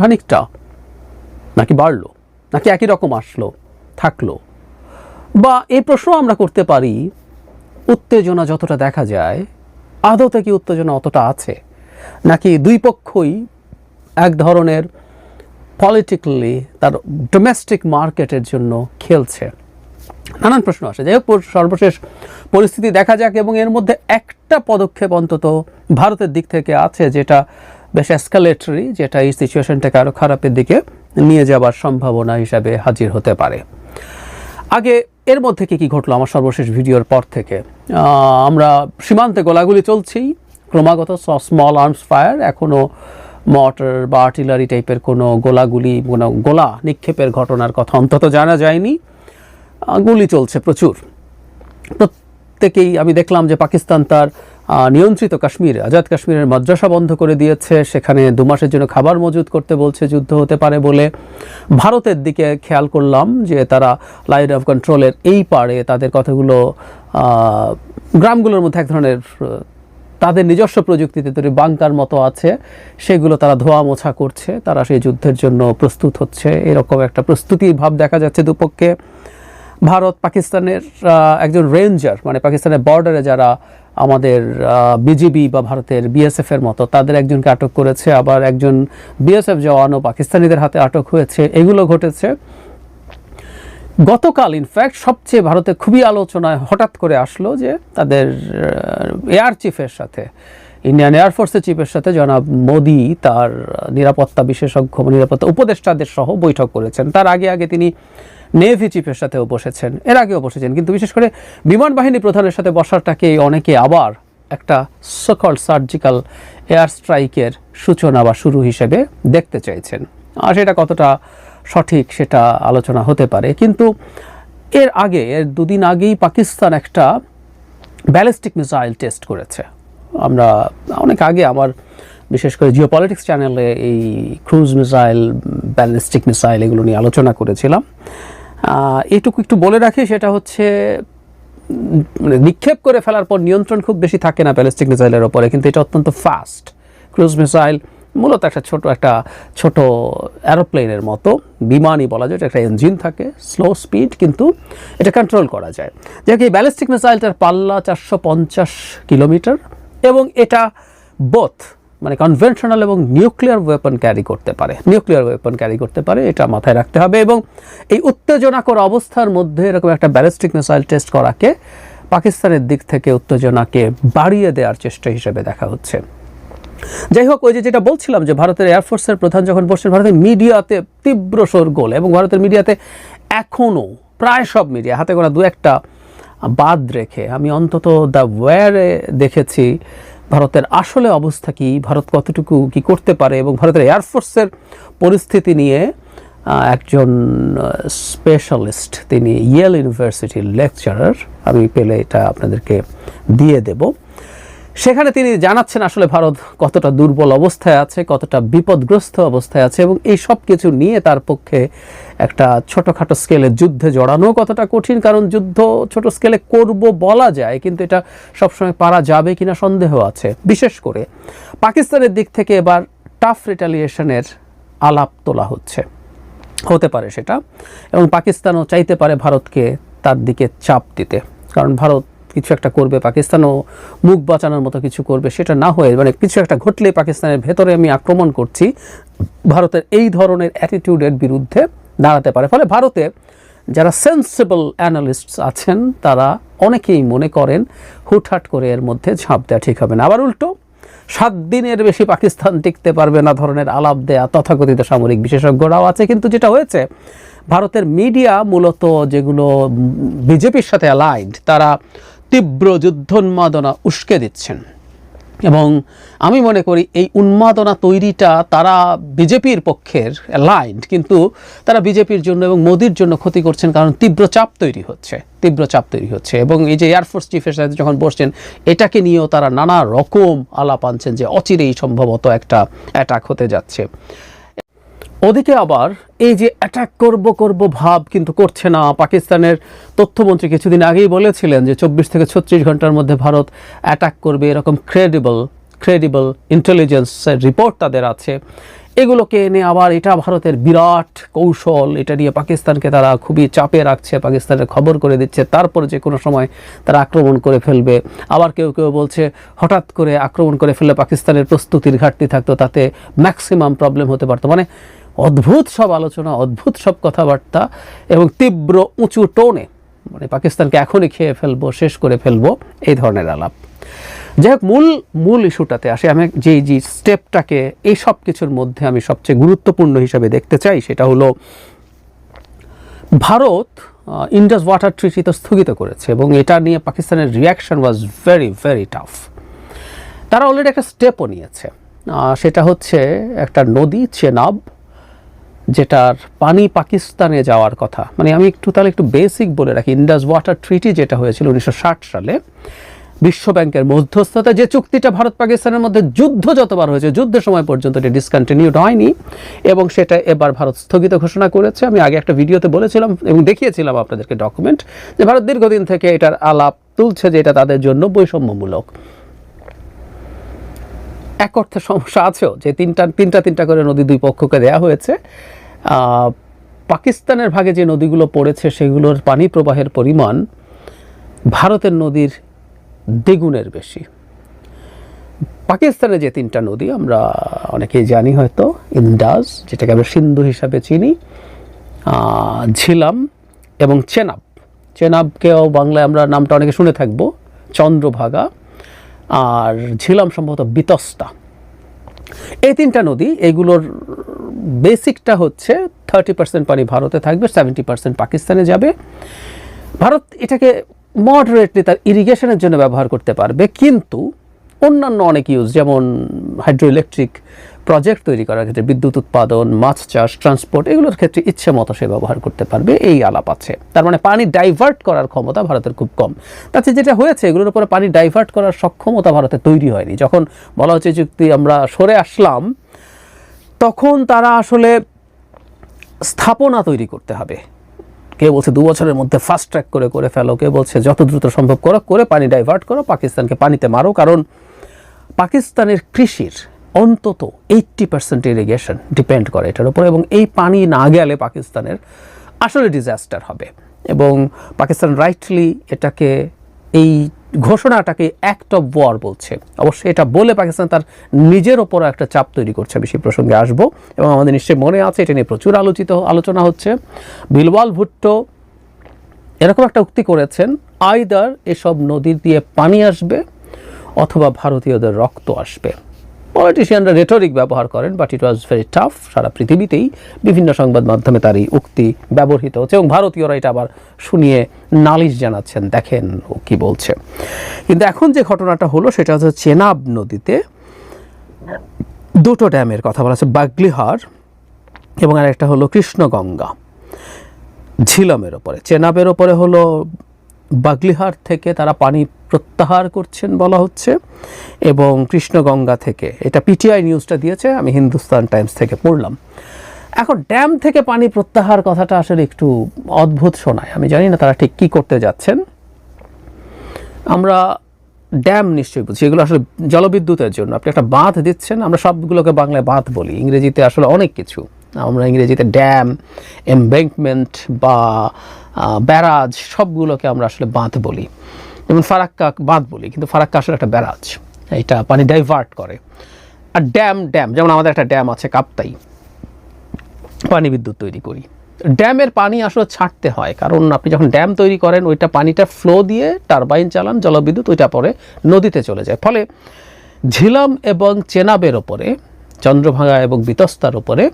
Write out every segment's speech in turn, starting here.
খানিকটা নাকি বাড়লো, নাকি একই রকম আসলো, থাকল? বা এই প্রশ্ন আমরা করতে পারি, উত্তেজনা যতটা দেখা যায়, আদতে কি উত্তেজনা অতটা আছে? নাকি দুই পক্ষই এক ধরনের পলিটিক্যালি তার ডোমেস্টিক মার্কেটের জন্য খেলছে? নানান প্রশ্ন আসে। যাই হোক সর্বশেষ পরিস্থিতি দেখা যাক এবং এর মধ্যে একটা পদক্ষেপ অন্তত ভারতের দিক থেকে আছে, যেটা বেশ এসকালেটরি যেটা এই সিচুয়েশনটাকে আরও খারাপের দিকে নিয়ে যাবার সম্ভাবনা হিসাবে হাজির হতে পারে। আগে এর মধ্যে কি কি ঘটলো আমার সর্বশেষ ভিডিওর পর থেকে? আমরা সীমান্তে গোলাগুলি চলছেই ক্রমাগত স্মল আর্মস ফায়ার এখনও মর্টার বা আর্টিলারি টাইপের কোনো গোলাগুলি, কোনো গোলা নিক্ষেপের ঘটনার কথা অন্তত জানা যায়নি। গুলি চলছে প্রচুর। প্রত্যেকেই আমি দেখলাম যে পাকিস্তান তার নিয়ন্ত্রিত কাশ্মীর, আজাদ কাশ্মীরের মাদ্রাসা বন্ধ করে দিয়েছে। সেখানে দু মাসের জন্য খাবার মজুত করতে বলছে যুদ্ধ হতে পারে বলে। ভারতের দিকে খেয়াল করলাম যে তারা লাইন অফ কন্ট্রোলের এই পারে তাদের কথাগুলো গ্রামগুলোর মধ্যে এক ধরনের, তাদের নিজস্ব প্রযুক্তিতে তৈরি বাংকার মতো আছে। সেগুলো তারা ধোয়া মোছা করছে। তারা সেই যুদ্ধের জন্য প্রস্তুত হচ্ছে। এরকম একটা প্রস্তুতির ভাব দেখা যাচ্ছে দুপক্ষে। ভারত পাকিস্তানের একজন রেঞ্জার মানে পাকিস্তানের বর্ডারে যারা আমাদের বিজিবি বা ভারতের বিএসএফ এর মতো, তাদের একজনকে আটক করেছে। আবার একজন বিএসএফ জওয়ানও পাকিস্তানিদের হাতে আটক হয়েছে। এগুলো ঘটেছে। গতকাল ইনফ্যাক্ট সবচেয়ে ভারতে খুবই আলোচনায় হঠাৎ করে আসলো যে তাদের এয়ার চিফের সাথে ইন্ডিয়ান এয়ারফোর্সের চিফের সাথে জনাব মোদি তার নিরাপত্তা বিশেষজ্ঞ, নিরাপত্তা উপদেষ্টাদের সহ বৈঠক করেছেন। তার আগে আগে তিনি নেভি চিফের সাথেও বসেছেন। এর আগেও বসেছেন, কিন্তু বিশেষ করে বিমান বাহিনী প্রধানের সাথে বসাটাকে অনেকে আবার একটা সকল সার্জিক্যাল এয়ার স্ট্রাইকের সূচনা বা শুরু হিসেবে দেখতে চাইছেন। আর সেটা কতটা সঠিক সেটা আলোচনা হতে পারে, কিন্তু এর আগে, এর দুদিন আগেই পাকিস্তান একটা ব্যালিস্টিক মিসাইল টেস্ট করেছে। আমরা অনেক আগে আমার বিশেষ করে জিও পলিটিক্স চ্যানেলে এই ক্রুজ মিসাইল ব্যালিস্টিক মিসাইল এগুলো নিয়ে আলোচনা করেছিলাম। এটুকু একটু বলে রাখি, সেটা হচ্ছে মানে নিক্ষেপ করে ফেলার পর নিয়ন্ত্রণ খুব বেশি থাকে না ব্যালিস্টিক মিসাইলের ওপরে, কিন্তু এটা অত্যন্ত ফাস্ট ক্রুজ মিসাইল মূলত একটা ছোট একটা ছোট অ্যারোপ্লেনের মতো, বিমানই বলা যায়, এটা একটা ইঞ্জিন থাকে স্লো স্পিড কিন্তু এটা কন্ট্রোল করা যায়। যাকে এই ব্যালিস্টিক মিসাইলটার পাল্লা চারশো পঞ্চাশ কিলোমিটার, এবং এটা বোথ মানে কনভেনশনাল এবং নিউক্লিয়ার ওয়েপন ক্যারি করতে পারে। নিউক্লিয়ার ওয়েপন ক্যারি করতে পারে, এটা মাথায় রাখতে হবে এবং এই উত্তেজনাকর অবস্থার মধ্যে এরকম একটা ব্যালিস্টিক মিসাইল টেস্ট করাকে পাকিস্তানের দিক থেকে উত্তেজনাকে বাড়িয়ে দেওয়ার চেষ্টা হিসেবে দেখা হচ্ছে। যাই হোক, ওই যে যেটা বলছিলাম যে ভারতের এয়ারফোর্সের প্রধান যখন বসছেন, ভারতের মিডিয়াতে তীব্র শোরগোল এবং ভারতের মিডিয়াতে এখনও প্রায় সব মিডিয়া হাতে গোনা দু একটা বাদ রেখে আমি অন্তত দ্য ওয়ারে দেখেছি ভারতের আসলে অবস্থা কি? ভারত কতটুকু কি করতে পারে? এবং ভারতের এয়ারফোর্সের পরিস্থিতি নিয়ে একজন স্পেশালিস্ট তিনি ইয়েল ইউনিভার্সিটির লেকচারার আমি পেলে এটা আপনাদেরকে দিয়ে দেব। সেখানে তিনি জানাচ্ছেন আসলে ভারত কতটা দুর্বল অবস্থায় আছে, কতটা বিপদগ্রস্ত অবস্থায় আছে এবং এই সব কিছু নিয়ে তার পক্ষে একটা ছোটোখাটো স্কেলে যুদ্ধে জড়ানো কতটা কঠিন, কারণ যুদ্ধ ছোট স্কেলে করব বলা যায়, কিন্তু এটা সবসময় পারা যাবে কিনা সন্দেহ আছে। বিশেষ করে পাকিস্তানের দিক থেকে এবার টাফ রিটালিয়েশনের আলাপ তোলা হচ্ছে। হতে পারে সেটা এবং পাকিস্তানও চাইতে পারে ভারতকে তার দিকে চাপ দিতে, কারণ ভারত কিছু একটা করবে, পাকিস্তানও মুখ বাঁচানোর মতো কিছু করবে, সেটা না হয়ে মানে কিছু একটা ঘটলেই পাকিস্তানের ভেতরে আমি আক্রমণ করছি। ভারতের এই ধরনের অ্যাটিটিউডের বিরুদ্ধে দাঁড়াতে পারে। ফলে ভারতে যারা সেন্সিবল অ্যানালিস্টস আছেন, তারা অনেকেই মনে করেন হুটহাট করে এর মধ্যে ঝাঁপ দেওয়া ঠিক হবে না। আবার উল্টো, সাত দিনের বেশি পাকিস্তান টিকতে পারবে না ধরনের আলাপ দেয়া, তথাকথিত সামরিক বিশেষজ্ঞরাও আছে। কিন্তু যেটা হয়েছে, ভারতের মিডিয়া মূলত যেগুলো বিজেপির সাথে অ্যালাইন্ড তারা তীব্র যুদ্ধোন্মাদনা উস্কে দিচ্ছেন। এবং আমি মনে করি এই উন্মাদনা তৈরিটা তারা বিজেপির পক্ষের লাইন্ড কিন্তু তারা বিজেপির জন্য এবং মোদির জন্য ক্ষতি করছেন কারণ তীব্র চাপ তৈরি হচ্ছে, তীব্র চাপ তৈরি হচ্ছে। এবং এই যে এয়ারফোর্স চিফের সাথে যখন বসছেন, এটাকে নিয়েও তারা নানা রকম আলাপ আনছেন যে অচিরেই সম্ভবত একটা অ্যাটাক হতে যাচ্ছে। ওদিকে আবার এই যে অ্যাটাক করব করব, ভাব কিন্তু করছে না। পাকিস্তানের তথ্যমন্ত্রী কিছুদিন আগেই বলেছিলেন যে চব্বিশ থেকে ছত্রিশ ঘণ্টার মধ্যে ভারত অ্যাটাক করবে। এরকম ক্রেডিবল ক্রেডিবল ইন্টেলিজেন্সের রিপোর্ট তাদের আছে। এগুলোকে এনে আবার এটা ভারতের বিরাট কৌশল। এটা নিয়ে পাকিস্তানকে তারা খুবই চাপে রাখছে, পাকিস্তানের খবর করে দিচ্ছে। তারপরে যে কোনো সময় তারা আক্রমণ করে ফেলবে। আবার কেউ কেউ বলছে, হঠাৎ করে আক্রমণ করে ফেললে পাকিস্তানের প্রস্তুতির ঘাটতি থাকতো, তাতে ম্যাক্সিমাম প্রবলেম হতে পারতো। মানে অদ্ভুত সব আলোচনা, অদ্ভুত সব কথাবার্তা এবং তীব্র উঁচু টোনে মানে পাকিস্তানকে এখনই খেয়ে ফেলব, শেষ করে ফেলব এই ধরনের আলাপ। যাই হোক, মূল মূল ইস্যুটাতে আসে। আমি যে যে স্টেপটাকে, এই সব কিছুর মধ্যে আমি সবচেয়ে গুরুত্বপূর্ণ হিসাবে দেখতে চাই সেটা হলো, ভারত ইন্ডাস ওয়াটার ট্রিটি তো স্থগিত করেছে এবং এটা নিয়ে পাকিস্তানের reaction was very very tough তারা অলরেডি একটা স্টেপও নিয়েছে। সেটা হচ্ছে একটা নদী, চেনাব যেটার পানি পাকিস্তানে যাওয়ার কথা। মানে আমি একটু তাহলে একটু বেসিক বলে রাখি। ইন্ডাস ওয়াটার ট্রিটি যেটা হয়েছিল উনিশশো ষাট সালে বিশ্ব ব্যাংকের মধ্যস্থতা যে চুক্তিটা ভারত পাকিস্তানের মধ্যে যুদ্ধ যতবার হয়েছে, যুদ্ধের সময় পর্যন্ত এটি ডিসকন্টিনিউড হয়নি, এবং সেটা এবার ভারত স্থগিত ঘোষণা করেছে। আমি আগে একটা ভিডিওতে বলেছিলাম এবং দেখিয়েছিলাম আপনাদেরকে ডকুমেন্ট যে ভারত দীর্ঘদিন থেকে এটার আলাপ তুলছে যে এটা তাদের জন্য বৈষম্যমূলক। এক অর্থে সমস্যা আছেও যে তিনটা তিনটা তিনটা করে নদী দুই পক্ষকে দেয়া হয়েছে। পাকিস্তানের ভাগে যে নদীগুলো পড়েছে সেগুলোর পানি প্রবাহের পরিমাণ ভারতের নদীর দ্বিগুণের বেশি। পাকিস্তানে যে তিনটা নদী আমরা অনেকেই জানি হয়তো ইন্দাজ যেটাকে আমরা সিন্ধু হিসাবে চিনি ঝিলাম এবং চেনাব। চেনাবকেও বাংলায় আমরা নামটা অনেকে শুনে থাকব, চন্দ্রভাগা। আর ঝিলাম সম্ভবত বিতস্তা। এই তিনটা নদী, এগুলোর বেসিকটা হচ্ছে থার্টি পার্সেন্ট পানি ভারতে থাকবে সেভেন্টি পার্সেন্ট পাকিস্তানে যাবে। ভারত এটাকে মডারেটলি তার ইরিগেশনের জন্য ব্যবহার করতে পারবে, কিন্তু অন্যান্য অনেক ইউজ যেমন হাইড্রো ইলেকট্রিক প্রজেক্ট তৈরি করার ক্ষেত্রে বিদ্যুৎ উৎপাদন, মাছ চাষ ট্রান্সপোর্ট এগুলোর ক্ষেত্রে ইচ্ছে মতো সে ব্যবহার করতে পারবে, এই আলাপ আছে। তার মানে পানি ডাইভার্ট করার ক্ষমতা ভারতের খুব কম। তাতে যেটা হয়েছে, এগুলোর উপরে পানি ডাইভার্ট করার সক্ষমতা ভারতে তৈরি হয়নি। যখন বলা হচ্ছে চুক্তি আমরা সরে আসলাম, তখন তারা আসলে স্থাপনা তৈরি করতে হবে। কে বলছে দু বছরের মধ্যে ফাস্ট ট্র্যাক করে করে ফেলো, কে বলছে যত দ্রুত সম্ভব করো, করে পানি ডাইভার্ট করো, পাকিস্তানকে পানিতে মারো, কারণ পাকিস্তানের কৃষির অন্তত এইট্টি পার্সেন্ট ইরিগেশন ডিপেন্ড করে এটার উপর এবং এই পানি না গেলে পাকিস্তানের আসলে ডিজাস্টার হবে। এবং পাকিস্তান রাইটলি এটাকে, এই ঘোষণাটাকে অ্যাক্ট অফ ওয়ার বলছে। অবশ্যই এটা বলে পাকিস্তান তার নিজের ওপরও একটা চাপ তৈরি করছে আমি সেই প্রসঙ্গে আসব। এবং আমাদের নিশ্চয়ই মনে আছে, এটা নিয়ে প্রচুর আলোচিত আলোচনা হচ্ছে। বিলওয়াল ভুট্টো এরকম একটা উক্তি করেছেন আইদার এসব নদী দিয়ে পানি আসবে অথবা ভারতীয়দের রক্ত আসবে। পলিটিশিয়ানরা রেটরিক ব্যবহার করেন but it was very tough সারা পৃথিবীতেই বিভিন্ন সংবাদ মাধ্যমে তার এই উক্তি ব্যবহৃত হচ্ছে এবং ভারতীয়রা এটা আবার শুনিয়ে নালিশ জানাচ্ছেন। দেখেন ও কি বলছে। কিন্তু এখন যে ঘটনাটা হলো, সেটা হচ্ছে চেনাব নদীতে দুটো ড্যামের কথা বলা আছে বাগলিহার এবং আরেকটা হলো কৃষ্ণগঙ্গা। ঝিলামের ওপরে, চেনাবের ওপরে হলো বাগলিহার থেকে তারা পানি প্রত্যাহার করছেন বলা হচ্ছে, এবং কৃষ্ণগঙ্গা থেকে, এটা পিটিআই নিউজটা দিয়েছে, আমি হিন্দুস্তান টাইমস থেকে পড়লাম। এখন ড্যাম থেকে পানি প্রত্যাহার কথাটা আসলে একটু অদ্ভুত শোনায়। আমি জানি না তারা ঠিক কী করতে যাচ্ছেন। আমরা ড্যাম নিশ্চয়ই বুঝি, এগুলো আসলে জলবিদ্যুতের জন্য। আপনি একটা বাঁধ দিচ্ছেন, আমরা সবগুলোকে বাংলায় বাঁধ বলি। ইংরেজিতে আসলে অনেক কিছু। আমরা ইংরেজিতে ড্যাম এমব্যাঙ্কমেন্ট বা ব্যারাজ সবগুলোকে আমরা আসলে বাঁধ বলি। যেমন ফারাক্কা বাঁধ বলি, কিন্তু ফারাক্কা আসলে একটা ব্যারাজ। এটা পানি ডাইভার্ট করে। আর ড্যাম ড্যাম যেমন আমাদের একটা ড্যাম আছে কাপ্তাই। পানি বিদ্যুৎ তৈরি করি। ড্যামের পানি আসলে ছাড়তে হয়, কারণ আপনি যখন ড্যাম তৈরি করেন, ওইটা পানিটা ফ্লো দিয়ে টারবাইন চালান, জলবিদ্যুৎ, ওইটা পরে নদীতে চলে যায়। ফলে ঝিলাম এবং চেনাবের ওপরে চন্দ্রভাঙা এবং বিতস্তার উপরে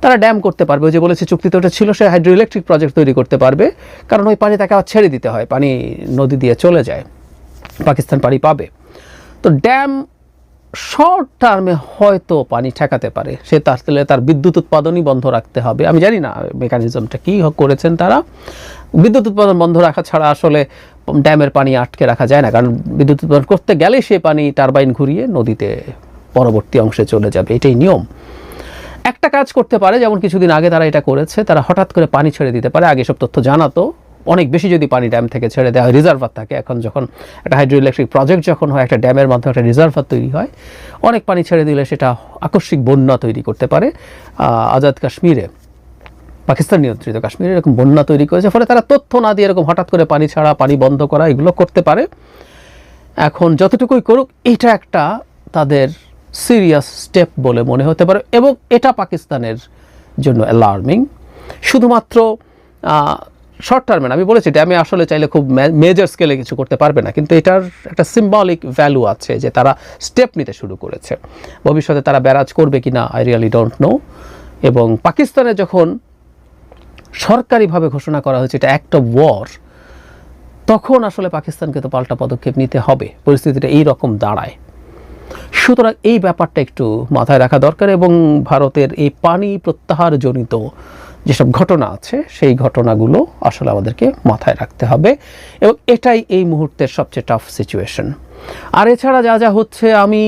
তারা ড্যাম করতে পারবে। ওই যে বলেছে চুক্তিতে ওটা ছিল, সে হাইড্রো ইলেকট্রিক প্রজেক্ট তৈরি করতে পারবে। কারণ ওই পানি তাকে আবার ছেড়ে দিতে হয়, পানি নদী দিয়ে চলে যায়, পাকিস্তান পানি পাবে। তো ড্যাম শর্ট টার্মে হয়তো পানি ঠেকাতে পারে। সে তার তাহলে তার বিদ্যুৎ উৎপাদনই বন্ধ রাখতে হবে। আমি জানি না মেকানিজমটা কী করেছেন তারা। বিদ্যুৎ উৎপাদন বন্ধ রাখা ছাড়া আসলে ড্যামের পানি আটকে রাখা যায় না। কারণ বিদ্যুৎ উৎপাদন করতে গেলে সে পানি টারবাইন ঘুরিয়ে নদীতে পরবর্তী অংশে চলে যাবে। এটাই নিয়ম। একটা কাজ করতে পারে, যেমন কিছুদিন আগে তারা এটা করেছে, তারা হঠাৎ করে পানি ছেড়ে দিতে পারে। আগে সব তথ্য জানাতো। অনেক বেশি যদি পানি ড্যাম থেকে ছেড়ে দেওয়া হয় রিজার্ভার থাকে। এখন যখন একটা হাইড্রো ইলেকট্রিক প্রজেক্ট যখন হয়, একটা ড্যামের মাধ্যমে একটা রিজার্ভার তৈরি হয়, অনেক পানি ছেড়ে দিলে সেটা আকস্মিক বন্যা তৈরি করতে পারে। আজাদ কাশ্মীরে, পাকিস্তান নিয়ন্ত্রিত কাশ্মীরে এরকম বন্যা তৈরি করেছে, ফলে তারা তথ্য না দিয়ে এরকম হঠাৎ করে পানি ছাড়া, পানি বন্ধ করা এগুলো করতে পারে। এখন যতটুকুই করুক, এটা একটা তাদের সিরিয়াস স্টেপ বলে মনে হতে পারে এবং এটা পাকিস্তানের জন্য অ্যালার্মিং শুধুমাত্র শর্ট টার্মে আমি বলেছি আমি আসলে চাইলে খুব মেজর স্কেলে কিছু করতে পারবে না, কিন্তু এটার একটা সিম্বলিক ভ্যালু আছে যে তারা স্টেপ নিতে শুরু করেছে। ভবিষ্যতে তারা ব্যারাজ করবে কি না আই রিয়ালি ডোন্ট নো এবং পাকিস্তানে যখন সরকারিভাবে ঘোষণা করা হয়েছে এটা অ্যাক্ট অফ ওয়ার তখন আসলে পাকিস্তানকে তো পাল্টা পদক্ষেপ নিতে হবে। পরিস্থিতিটা এই রকম দাঁড়ায়। সুতরাং এই ব্যাপারটা একটু মাথায় রাখা দরকার এবং ভারতের এই পানি প্রত্যাহার জনিত যেসব ঘটনা আছে, সেই ঘটনাগুলো আসলে আমাদেরকে মাথায় রাখতে হবে এবং এটাই এই মুহূর্তের সবচেয়ে টাফ সিচুয়েশন আর এছাড়া যা যা হচ্ছে, আমি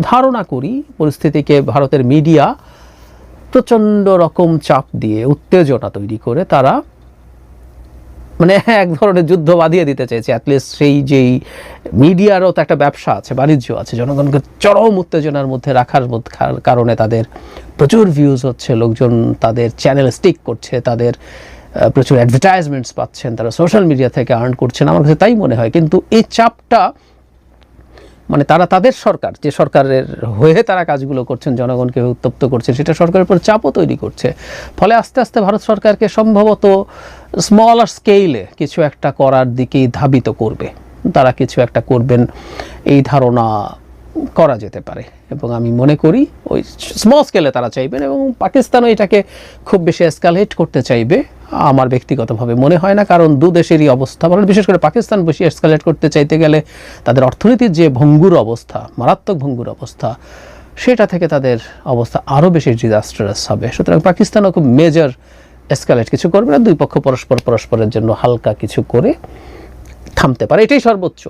ধারণা করি পরিস্থিতিকে ভারতের মিডিয়া প্রচণ্ড রকম চাপ দিয়ে, উত্তেজনা তৈরি করে তারা মানে এক ধরনের যুদ্ধ বাঁধিয়ে দিতে চাইছে অ্যাটলিস্ট সেই যেই মিডিয়ারও তো একটা ব্যবসা আছে, বাণিজ্য আছে। জনগণকে চরম উত্তেজনার মধ্যে রাখার কারণে তাদের প্রচুর ভিউজ হচ্ছে, লোকজন তাদের চ্যানেল স্টিক করছে, তাদের প্রচুর অ্যাডভার্টাইজমেন্টস পাচ্ছেন, তারা সোশ্যাল মিডিয়া থেকে আর্ন করছেন, আমার কাছে তাই মনে হয়। কিন্তু এই চাপটা মানে তারা তাদের সরকার, যে সরকারের হয়ে তারা কাজগুলো করছেন, জনগণকে উত্তপ্ত করছে সেটা সরকারের উপর চাপও তৈরি করছে। ফলে আস্তে আস্তে ভারত সরকারকে সম্ভবত স্মলার স্কেলে কিছু একটা করার দিকেই ধাবিত করবে। তারা কিছু একটা করবেন, এই ধারণা করা যেতে পারে। এবং আমি মনে করি ওই স্মল স্কেলে তারা চাইবেন এবং পাকিস্তানও এটাকে খুব বেশি এসকালেট করতে চাইবে। আমার ব্যক্তিগতভাবে মনে হয় না, কারণ দু দেশেরই অবস্থা। মানে বিশেষ করে পাকিস্তান বেশি এসকালেট করতে চাইতে গেলে তাদের অর্থনীতির যে ভঙ্গুর অবস্থা, মারাত্মক ভঙ্গুর অবস্থা, সেটা থেকে তাদের অবস্থা আরও বেশি ডিজাস্টারাস হবে। সুতরাং পাকিস্তানও খুব মেজর এসকালেট কিছু করবে না, দুই পক্ষ পরস্পর পরস্পরের জন্য হালকা কিছু করে থামতে পারে। এটাই সর্বোচ্চ।